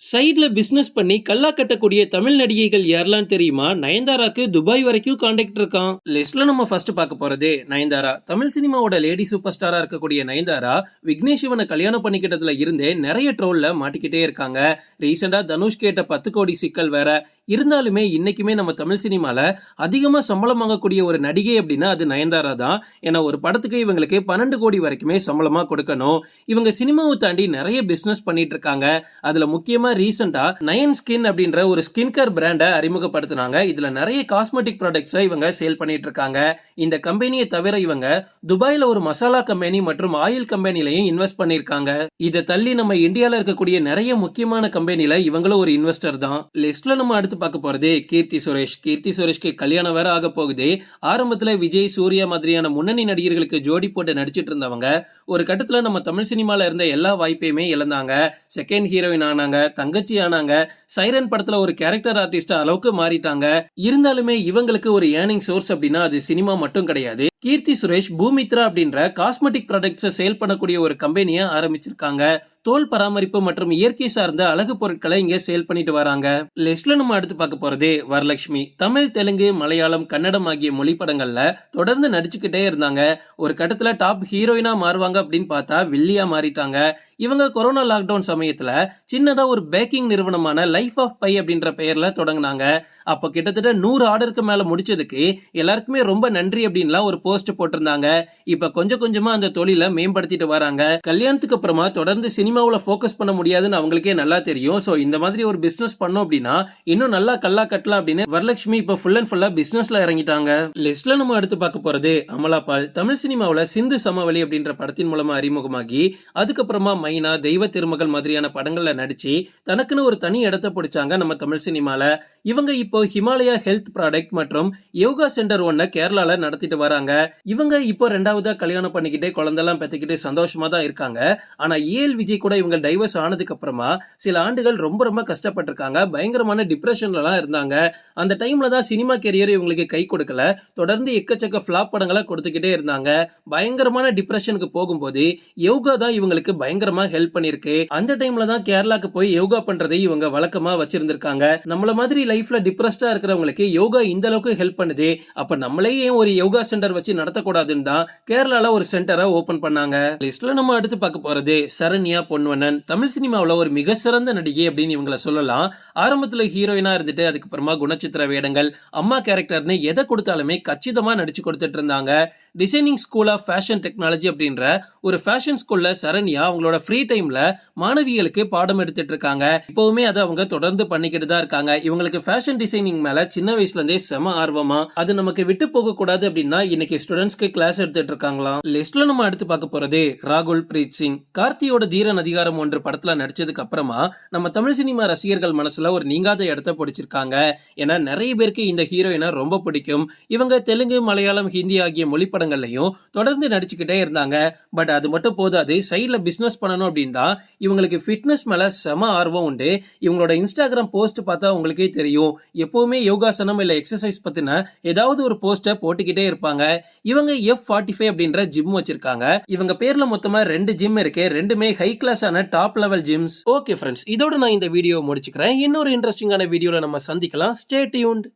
சைடில் பிஸ்னஸ் பண்ணி கல்லா கட்டக்கூடிய தமிழ் நடிகைகள் யாரெல்லாம் தெரியுமா? நயன்தாராக்கு துபாய் வரைக்கும் கான்டாக்ட் இருக்கான். லிஸ்ட்ல நம்ம ஃபர்ஸ்ட் பார்க்க போறது நயன்தாரா. தமிழ் சினிமாவோட லேடி சூப்பர் ஸ்டாரா இருக்கக்கூடிய நயன்தாரா விக்னேஷ் சிவனை கல்யாணம் பண்ணிக்கிட்டதுல இருந்தே நிறைய ட்ரோல்ல மாட்டிக்கிட்டே இருக்காங்க. ரீசெண்டா தனுஷ் கேட்ட பத்து கோடி சிக்கல் வேற. இருந்தாலுமே இன்னைக்குமே நம்ம தமிழ் சினிமாவில் அதிகமாக சம்பளம் வாங்கக்கூடிய ஒரு நடிகை அப்படின்னா அது நயன்தாரா தான். ஏன்னா ஒரு படத்துக்கு இவங்களுக்கு பன்னெண்டு கோடி வரைக்குமே சம்பளமாக கொடுக்கணும். இவங்க சினிமாவை தாண்டி நிறைய பிஸ்னஸ் பண்ணிட்டு இருக்காங்க. அதில் முக்கியமாக ரீசெண்டாக நயன் ஸ்கின் அப்படின்ற ஒரு ஸ்கின் கேர் பிராண்டை அறிமுகப்படுத்தினாங்க. இதில் நிறைய காஸ்மெட்டிக் ப்ராடக்ட்ஸை இவங்க சேல் பண்ணிட்டு இருக்காங்க. இந்த கம்பெனியை தவிர இவங்க துபாயில் ஒரு மசாலா கம்பெனி மற்றும் ஆயில் கம்பெனிலையும் இன்வெஸ்ட் பண்ணியிருக்காங்க. இதை தள்ளி நம்ம இந்தியாவில் இருக்கக்கூடிய நிறைய முக்கியமான கம்பெனியில் இவங்களும் ஒரு இன்வெஸ்டர் தான். லிஸ்ட்ல நம்ம அடுத்து பார்க்க போறது கீர்த்தி சுரேஷ். கீர்த்தி சுரேஷ்க்கு கல்யாணம் வேற ஆக போகுது. ஆரம்பத்துல விஜய் சூர்யா மாதிரியான முன்னணி நடிகர்களுக்கு ஜோடி போட்டு நடிச்சிட்டு இருந்தவங்க ஒரு கட்டத்துல நம்ம தமிழ் சினிமால இருந்த எல்லா வாய்ப்பையுமே இழந்தாங்க. செகண்ட் ஹீரோயின் ஆனாங்க தங்கச்சி ஆனாங்க சைரன் படத்துல ஒரு கேரக்டர் ஆர்டிஸ்ட் அளவுக்கு மாறிட்டாங்க. இருந்தாலுமே இவங்களுக்கு ஒரு ஏர்னிங் சோர்ஸ் அப்படின்னா அது சினிமா மட்டும் கிடையாது. கீர்த்தி சுரேஷ் பூமித்ரா அப்படின்ற காஸ்மெட்டிக் ப்ராடக்ட்ஸை சேல் பண்ணக்கூடிய ஒரு கம்பெனியை ஆரம்பிச்சிருக்காங்க. தோல் பராமரிப்பு மற்றும் இயற்கை சார்ந்த அழகு பொருட்களை இங்க சேல் பண்ணிட்டு வராங்க. லிஸ்ட்ல நம்ம அடுத்து பார்க்க போறது வரலட்சுமி. தமிழ் தெலுங்கு மலையாளம் கன்னடம் ஆகிய மொழி படங்கள்ல தொடர்ந்து நடிச்சுக்கிட்டே இருந்தாங்க. ஒரு கட்டத்துல டாப் ஹீரோயினா மாறுவாங்க அப்படின்னு பார்த்தா வில்லியா மாறிட்டாங்க. இவங்க கொரோனா லாக்டவுன் சமயத்துல சின்னதா ஒரு பேக்கிங் நிறுவனமான லைஃப் ஆஃப் பை அப்படின்ற பெயர்ல தொடங்கினாங்க. அப்போ கிட்டத்தட்ட நூறு ஆர்டருக்கு மேல முடிச்சதுக்கு எல்லாருக்குமே ரொம்ப நன்றி அப்படின்லாம் ஒரு போஸ்ட் போட்டிருந்தாங்க. இப்ப கொஞ்சம் கொஞ்சமா அந்த தொழிலை மேம்படுத்திட்டு வராங்க. கல்யாணத்துக்கு அப்புறமா தொடர்ந்து சினிமாவில் ஃபோக்கஸ் பண்ண முடியாதுன்னு அவங்களுக்கே நல்லா தெரியும். ஸோ இந்த மாதிரி ஒரு பிசினஸ் பண்ணோம் அப்படின்னா இன்னும் நல்லா கல்லா கட்டலாம் அப்படின்னு வரலட்சுமி இப்ப ஃபுல் அண்ட் ஃபுல்லா பிசினஸ்ல இறங்கிட்டாங்க. லிஸ்ட்ல நம்ம அடுத்து பார்க்க போறது அமலாபால் தமிழ் சினிமாவில் சிந்து சமவெளி அப்படின்ற படத்தின் மூலமா அறிமுகமாகி அதுக்கப்புறமா மைனா தெய்வ திருமகள் மாதிரியான படங்களில் நடிச்சு தனக்குன்னு ஒரு தனி இடத்த பிடிச்சாங்க நம்ம தமிழ் சினிமாவில் இவங்க இப்போ ஹிமாலயா ஹெல்த் ப்ராடக்ட் மற்றும் யோகா சென்டர் ஒன்றை கேரளாவில் நடத்திட்டு வராங்க. இவங்க இப்போ ரெண்டாவதா கல்யாணம் பண்ணிக்கிட்டே குழந்தெல்லாம் பெற்றுக்கிட்டே சந்தோஷமா தான் இருக்காங்க. ஆனா ஏஎல் விஜய் கூட இவங்க டைவர்ஸ் ஆனதுக்கு அப்புறமா சில ஆண்டுகள் ரொம்ப ரொம்ப கஷ்டப்பட்டிருக்காங்க. பயங்கரமான டிப்ரெஷன்லலாம் இருந்தாங்க. அந்த டைம்ல தான் சினிமா கெரியர் இவங்களுக்கு கை கொடுக்கல. தொடர்ந்து எக்கச்சக்க ஃபிளாப் படங்களை கொடுத்துக்கிட்டே இருந்தாங்க. பயங்கரமான டிப்ரெஷனுக்கு போகும்போது யோகா தான் இவங்களுக்கு பயங்கரமா ஹெல்ப் பண்ணிருக்கு அந்த டைம்ல தான் கேரளாக்கு போய் யோகா பண்றதை இவங்க வழக்கமா வச்சிருந்திருக்காங்க. நம்மள மாதிரி லைஃப்ல டிப்ரெஸ்டா இருக்கிறவங்களுக்கு யோகா இந்த அளவுக்கு ஹெல்ப் பண்ணுது. அப்ப நம்மளே ஏன் ஒரு யோகா சென்டர் வச்சு நடத்தக்கூடாதுன்னு தான் கேரளால ஒரு சென்டரை ஓபன் பண்ணாங்க. லிஸ்ட்ல நம்ம அடுத்து பார்க்க போறது சரண்யா பொன்வண்ணன். தமிழ் சினிமாவுல ஒரு மிக சிறந்த நடிகை அப்படின்னு இவங்களை சொல்லலாம். ஆரம்பத்துல ஹீரோயினா இருந்துட்டு அதுக்கப்புறமா குணச்சித்திர வேடங்கள் அம்மா கேரக்டர்னு எதை கொடுத்தாலுமே கச்சிதமா நடிச்சு கொடுத்துட்டு இருந்தாங்க. Designing school of fashion technology அப்படின்ற ஒரு ஃபேஷன் ஸ்கூல்ல சரண்யா அவங்களோட ஃப்ரீ டைம்ல மாணவிகளுக்கு பாடம் எடுத்துட்டு இருக்காங்க. இப்பவுமே அதை அவங்க தொடர்ந்து பண்ணிக்கிட்டு தான் இருக்காங்க. இவங்களுக்கு ஃபேஷன் டிசைனிங் மேல சின்ன வயசுல இருந்தே செம ஆர்வமா அது நமக்கு விட்டு போக கூடாது அப்படின்னா இன்னைக்கு ஸ்டூடெண்ட்ஸ்க்கு கிளாஸ் எடுத்துட்டு இருக்காங்களாம். லிஸ்ட்ல நம்ம அடுத்து பார்க்க போறது ராகுல் பிரீத் சிங். கார்த்தியோட தீரன் அதிகாரம் ஒன்று படத்துல நடிச்சதுக்கு அப்புறமா நம்ம தமிழ் சினிமா ரசிகர்கள் மனசுல ஒரு நீங்காத இடத்த பிடிச்சிருக்காங்க. ஏன்னா நிறைய பேருக்கு இந்த ஹீரோயினை ரொம்ப பிடிக்கும். இவங்க தெலுங்கு மலையாளம் ஹிந்தி ஆகிய மொழி திரைப்படங்கள்லையும் தொடர்ந்து நடிச்சுக்கிட்டே இருந்தாங்க. பட் அது மட்டும் போதாது சைடில் பிஸ்னஸ் பண்ணணும் அப்படின்னா இவங்களுக்கு ஃபிட்னஸ் மேலே செம ஆர்வம் உண்டு. இவங்களோட இன்ஸ்டாகிராம் போஸ்ட் பார்த்தா உங்களுக்கே தெரியும். எப்போவுமே யோகாசனம் இல்லை எக்ஸசைஸ் பற்றின ஏதாவது ஒரு போஸ்ட்டை போட்டுக்கிட்டே இருப்பாங்க. இவங்க எஃப் ஃபார்ட்டி ஃபைவ் அப்படின்ற ஜிம் வச்சிருக்காங்க. இவங்க பேரில் மொத்தமாக ரெண்டு ஜிம் இருக்கு. ரெண்டுமே high கிளாஸான top level gyms okay friends இதோட நான் இந்த வீடியோ முடிச்சுக்கிறேன். இன்னொரு இன்ட்ரெஸ்டிங்கான வீடியோவில் நம்ம சந்திக்கலாம். Stay tuned